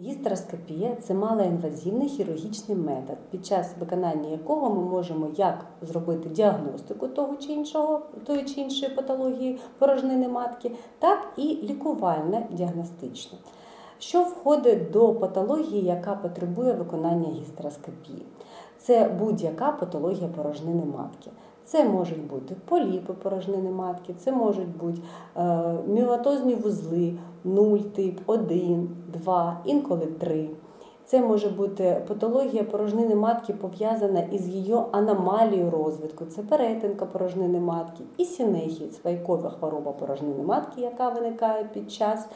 Гістероскопія це малоінвазивний хірургічний метод, під час виконання якого ми можемо як зробити діагностику того чи іншого, тої чи іншої патології порожнини матки, так і лікувальне діагностичне. Що входить до патології, яка потребує виконання гістероскопії? Це будь-яка патологія порожнини матки. Це можуть бути поліпи порожнини матки, це можуть бути е, міотозні вузли 0 тип, 1, 2, інколи 3. Це може бути патологія порожнини матки пов'язана із її аномалією розвитку. Це перетинка порожнини матки і сінехія, свайкова хвороба порожнини матки, яка виникає під час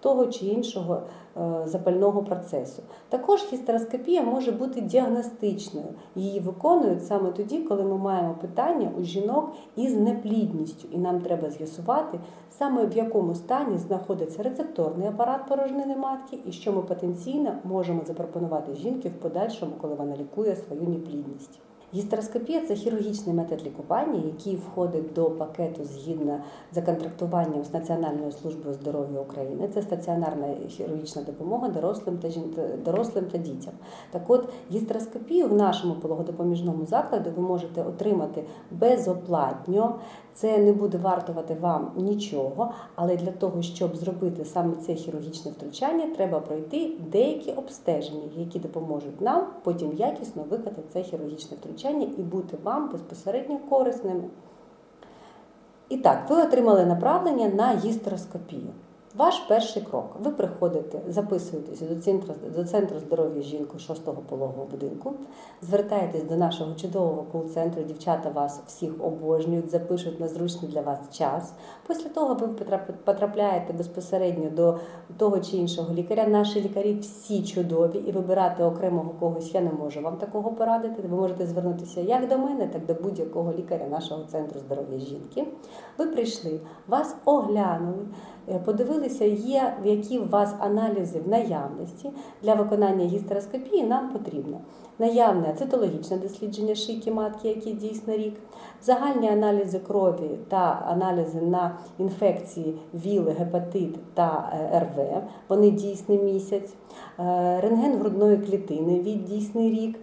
того чи іншого е, запального процесу. Також гістероскопія може бути діагностичною. Її виконують саме тоді, коли ми маємо питання у жінок із неплідністю, і нам треба з'ясувати саме в якому стані знаходиться рецепторний апарат порожнини матки, і що ми потенційно можемо запропонувати жінки в подальшому, коли вона лікує свою неплідність. Гістероскопія це хірургічний метод лікування, який входить до пакету згідно законтрактуванням з Національною службою здоров'я України. Це стаціонарна хірургічна допомога дорослим та дорослим та дітям. Так от гістероскопію в нашому пологодопоміжному закладі ви можете отримати безоплатно. Це не буде вартувати вам нічого, але для того, щоб зробити саме це хірургічне втручання, треба пройти деякі обстеження, які допоможуть нам потім якісно виконати це хірургічне втручання і бути вам безпосередньо корисними. І так, ви отримали направлення на гістероскопію. Ваш перший крок. Ви приходите, записуєтеся до центру, до центру здоров'я жінки 6-го пологового будинку, звертаєтесь до нашого чудового кол-центру. Дівчата вас всіх обожнюють, запишуть на зручний для вас час. Після того ви потрапляєте безпосередньо до того чи іншого лікаря. Наші лікарі всі чудові, і вибирати окремого когось я не можу вам такого порадити. Ви можете звернутися як до мене, так до будь-якого лікаря нашого центру здоров'я жінки. Ви прийшли, вас оглянули. Подивилися, є які у вас аналізи в наявності для виконання гістероскопії нам потрібно. Наявне цитологічне дослідження шийки матки, який дійсно рік, загальні аналізи крові та аналізи на інфекції ВІЛ, гепатит та РВ, вони дійсний місяць, рентген грудної клітини від дійсний рік.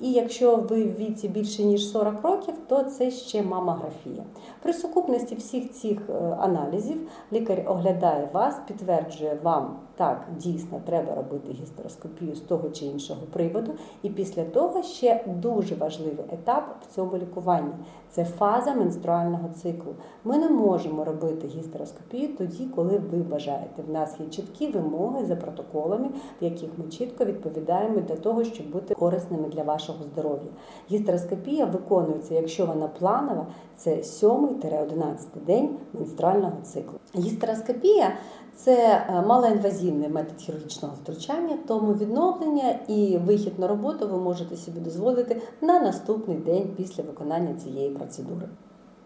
І якщо ви в віці більше ніж 40 років, то це ще мамографія. При сукупності всіх цих аналізів лікар оглядає вас, підтверджує вам, так дійсно треба робити гістероскопію з того чи іншого приводу. І після того ще дуже важливий етап в цьому лікуванні це фаза менструального циклу. Ми не можемо робити гістероскопію тоді, коли ви бажаєте. В нас є чіткі вимоги за протоколами, в яких ми чітко відповідаємо для того, щоб бути корисними для вашого здоров'я. Гістероскопія виконується, якщо вона планова, це 7-11 день менструального циклу. Гістероскопія це малоінвазивний метод хірургічного втручання, тому відновлення і вихід на роботу ви можете собі дозволити на наступний день після виконання цієї процедури.